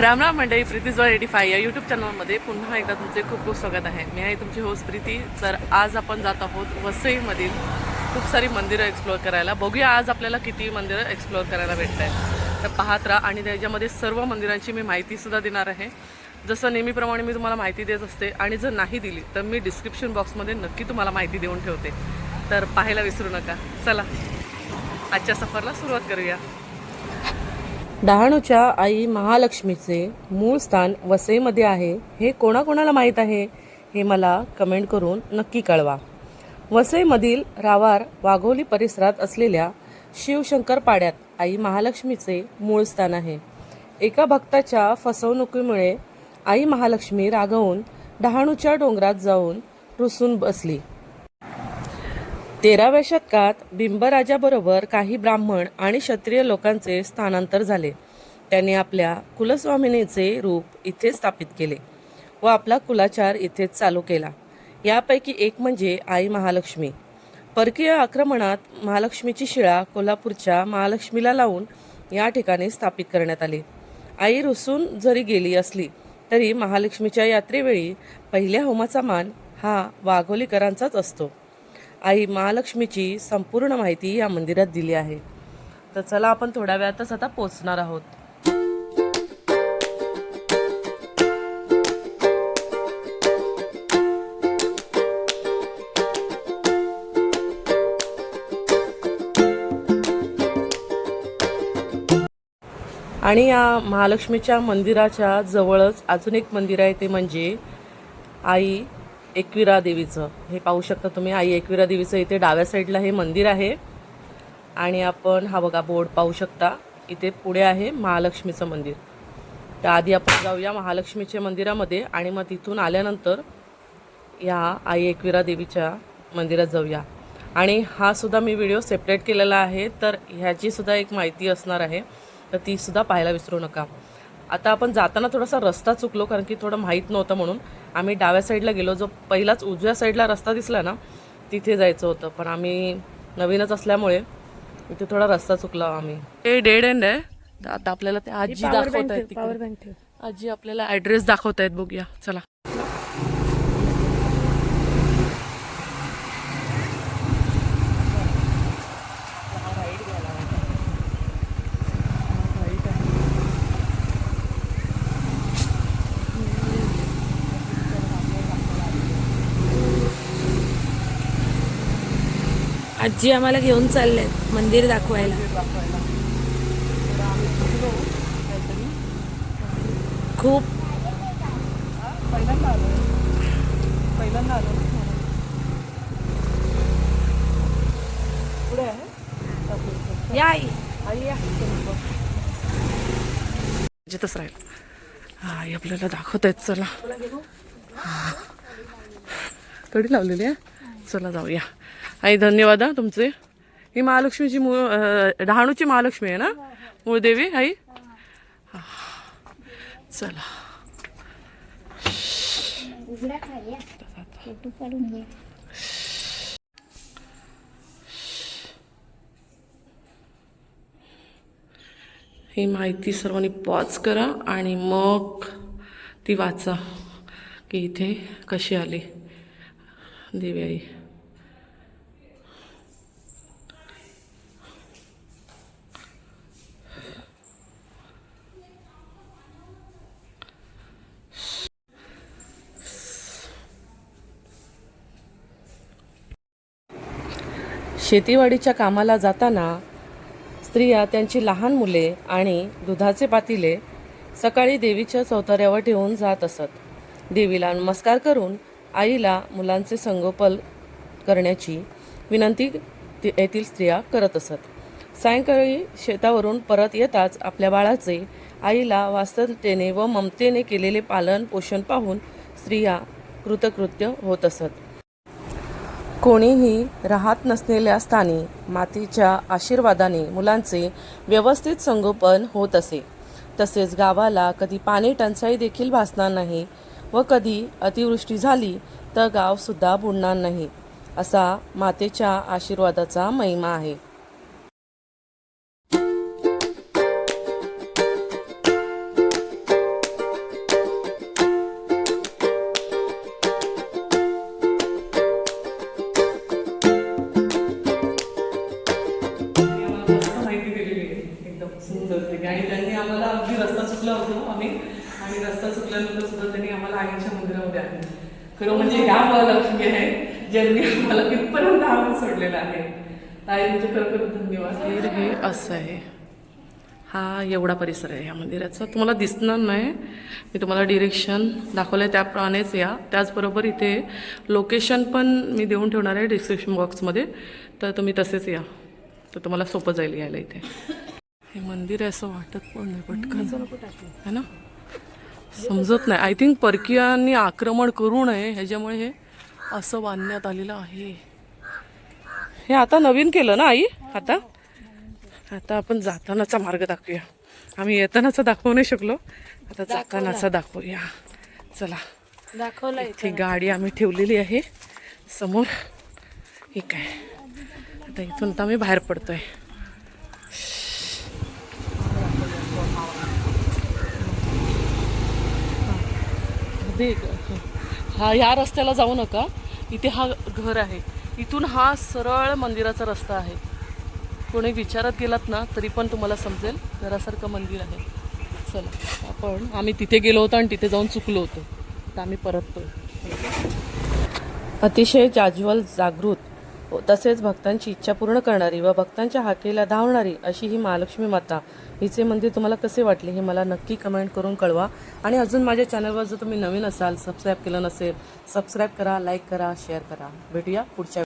राम राम मंडळी प्रीतीजवळ एटी फाय या यूट्यूब चॅनलमध्ये पुन्हा एकदा तुमचे खूप खूप स्वागत आहे. मी आहे तुमची होस्ट प्रीती. तर आज आपण जात आहोत वसईमधील खूप सारी मंदिरं एक्सप्लोअर करायला. बघूया आज आपल्याला किती मंदिरं एक्सप्लोअर करायला भेटत आहेत तर पाहत राहा आणि त्याच्यामध्ये सर्व मंदिरांची मी माहितीसुद्धा देणार आहे. जसं नेहमीप्रमाणे मी तुम्हाला माहिती देत असते आणि जर नाही दिली तर मी डिस्क्रिप्शन बॉक्समध्ये नक्की तुम्हाला माहिती देऊन ठेवते. तर पाहायला विसरू नका. चला आजच्या सफरला सुरुवात करूया. डहाणूच्या आई महालक्ष्मीचे मूळ स्थान वसईमध्ये आहे. हे कोणाकोणाला माहीत आहे? हे मला कमेंट करून नक्की कळवा. वसईमधील रावार वाघोली परिसरात असलेल्या शिवशंकर पाड्यात आई महालक्ष्मीचे मूळ स्थान आहे. एका भक्ताच्या फसवणुकीमुळे आई महालक्ष्मी रागवून डहाणूच्या डोंगरात जाऊन रुसून बसली. तेराव्या शतकात बिंबराजाबरोबर काही ब्राह्मण आणि क्षत्रिय लोकांचे स्थानांतर झाले. त्यांनी आपल्या कुलस्वामिनीचे रूप इथे स्थापित केले व आपला कुलाचार इथेच चालू केला. यापैकी एक म्हणजे आई महालक्ष्मी. परकीय आक्रमणात महालक्ष्मीची शिळा कोल्हापूरच्या महालक्ष्मीला लावून या ठिकाणी स्थापित करण्यात आली. आई रुसून जरी गेली असली तरी महालक्ष्मीच्या यात्रेवेळी पहिल्या होमाचा मान हा वाघोलीकरांचाच असतो. आई महालक्ष्मीची संपूर्ण माहिती या मंदिरात दिली आहे. तर चला आपण थोड्या वेळातच आता पोचणार आहोत. आणि या महालक्ष्मीच्या मंदिराच्या जवळच अजून एक मंदिर आहे ते म्हणजे आई एकविरा देवीचं. हे पाहू शकता तुम्ही आई एकविरा देवीचं इथे डाव्या साईडला हे मंदिर आहे. आणि आपण हा बघा बोर्ड पाहू शकता. इथे पुढे आहे महालक्ष्मीचं मंदिर. तर आधी आपण जाऊया महालक्ष्मीच्या मंदिरामध्ये आणि मग तिथून आल्यानंतर या आई एकविरा देवीच्या मंदिरात जाऊया. आणि हा सुद्धा मी व्हिडिओ सेपरेट केलेला आहे तर ह्याची सुद्धा एक माहिती असणार आहे तर तीसुद्धा पाहायला विसरू नका. आता आपण जाताना थोडासा रस्ता चुकलो कारण की थोडं माहीत नव्हतं म्हणून. आम्ही डाव्या साईडला गेलो जो पहिलाच उजव्या साईडला रस्ता दिसला ना तिथे जायचं होतं. पण आम्ही नवीनच असल्यामुळे इथे थोडा रस्ता चुकला आम्ही. हे डेड एंड आहे. आता आपल्याला ते आजी दाखवत आहेत. आजी आपल्याला ऍड्रेस दाखवत आहेत बघूया. चला. आजी आम्हाला घेऊन चालले आहेत मंदिर दाखवायला. खूप. पहिल्यांदा आलो पहिल्यांदा आलो पुढे आहे या आई. आई या जिथंच राहील. हा आई आपल्याला दाखवत आहेत चला. हां. थोडी लावलेली आहे. चला जाऊया. आई धन्यवाद हा तुमचे. ही महालक्ष्मीची मूळ डहाणूची महालक्ष्मी आहे ना? मूळदेवी आई? हा. चला. ही माहिती सर्वांनी पॉज करा आणि मग ती वाचा की इथे कशी आली देवी आई. शेतीवाडीच्या कामाला जाताना स्त्रिया त्यांची लहान मुले आणि दुधाचे पातिले सकाळी देवीच्या चौताऱ्यावर ठेवून जात असत. देवीला नमस्कार करून आईला मुलांचे संगोपन करण्याची विनंती येथील स्त्रिया करत असत. सायंकाळी शेतावरून परत येताच आपल्या बाळाचे आईला वास्तवतेने व ममतेने केलेले पालन पोषण पाहून स्त्रिया कृतकृत्य होत असत. कोणीही राहत नसलेल्या स्थानी मातीच्या आशीर्वादाने मुलांचे व्यवस्थित संगोपन होत असे. तसेच गावाला कधी पाणी टंचाई देखील भासणार नाही व कधी अतिवृष्टी झाली तर गावसुद्धा बुडणार नाही असा मातेच्या आशीर्वादाचा महिमा आहे. उतरते आणि त्यांनी आम्हाला अगदी रस्ता चुकला होतो हो आम्ही. आणि रस्ता चुकल्यानंतर सुद्धा त्यांनी आम्हाला आईच्या मंदिरामध्ये आणलं. खरं म्हणजे ह्या महालक्ष्मी आहे ज्यांनी आम्हाला कितपर्यंत आणून सोडलेलं आहे. ताई म्हणजे खरं धन्यवाद. हे असं आहे. हा एवढा परिसर आहे या मंदिराचा. तुम्हाला दिसणार नाही. मी तुम्हाला डिरेक्शन दाखवलं आहे त्याप्रमाणेच या. त्याचबरोबर इथे लोकेशन पण मी देऊन ठेवणार आहे डिस्क्रिप्शन बॉक्समध्ये तर तुम्ही तसेच या. तर तुम्हाला सोपं जाईल यायला इथे. हे मंदिर आहे असं वाटत पण नाही पटकन. है ना? समजत नाही. आय थिंक परकीयांनी आक्रमण करू नये ह्याच्यामुळे हे असं बांधण्यात आलेलं आहे. हे आता नवीन केलं ना आई? आता? आता आपण जातानाचा मार्ग दाखवूया. आम्ही येतानाचा दाखवू नाही शकलो. आता जातानाचा दाखवूया. चला. दाखवलं इथे गाडी आम्ही ठेवलेली आहे. समोर हे काय आता इथून तर आम्ही बाहेर पडतोय. देख. हा ह्या रस्त्याला जाऊ नका. इथे हा घर आहे. इथून हा सरळ मंदिराचा रस्ता आहे. कोणी विचारात गेलात ना तरी पण तुम्हाला समजेल घरासारखं मंदिर आहे. चला आपण आम्ही तिथे गेलो होतो आणि तिथे जाऊन चुकलो होतो. आता आम्ही परततो अतिशय जाज्वल जागृत. हो, तसेच भक्तांची इच्छा पूर्ण करणारी व भक्तांच्या हाकेला धावणारी अशी ही महालक्ष्मी माता. हिचे मंदिर तुम्हाला कसे वाटले हे मला नक्की कमेंट करून कळवा. आणि अजून माझ्या चॅनलवर जर तुम्ही नवीन असाल सबस्क्राईब केलं नसेल सबस्क्राईब करा लाईक करा शेअर करा. भेटूया पुढच्या